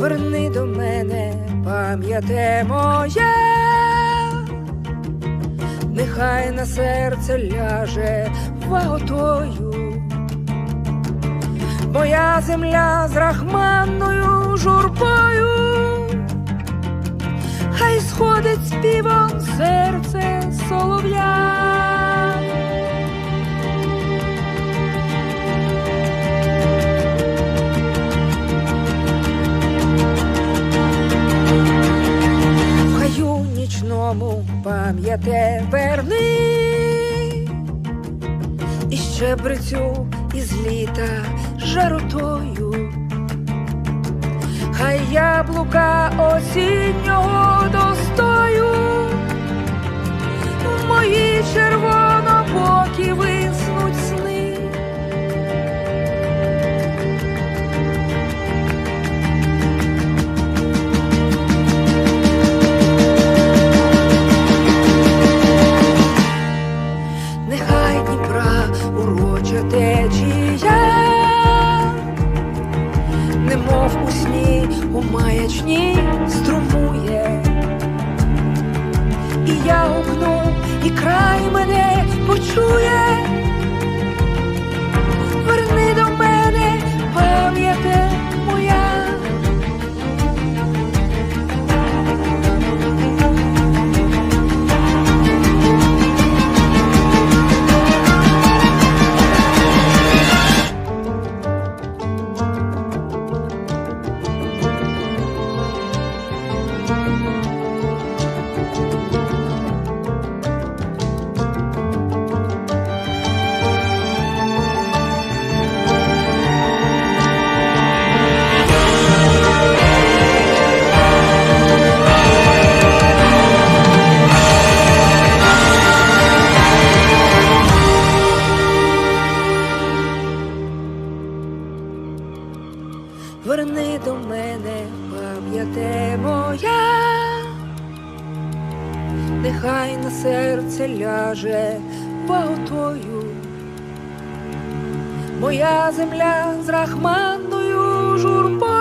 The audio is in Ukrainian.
Верни до мене пам'яте моя, нехай на серце ляже ваготою, моя земля з рахманною журбою, хай сходить співом серце солов'я. Пам'яте верни і щебрецю із літа жаротою. Хай яблука осіннього достою у маячні струмує, і я гукну, і край мене почує, Верни до мене, пам'яте моя, нехай на серце ляже багатою. Моя земля з рахманною журбою.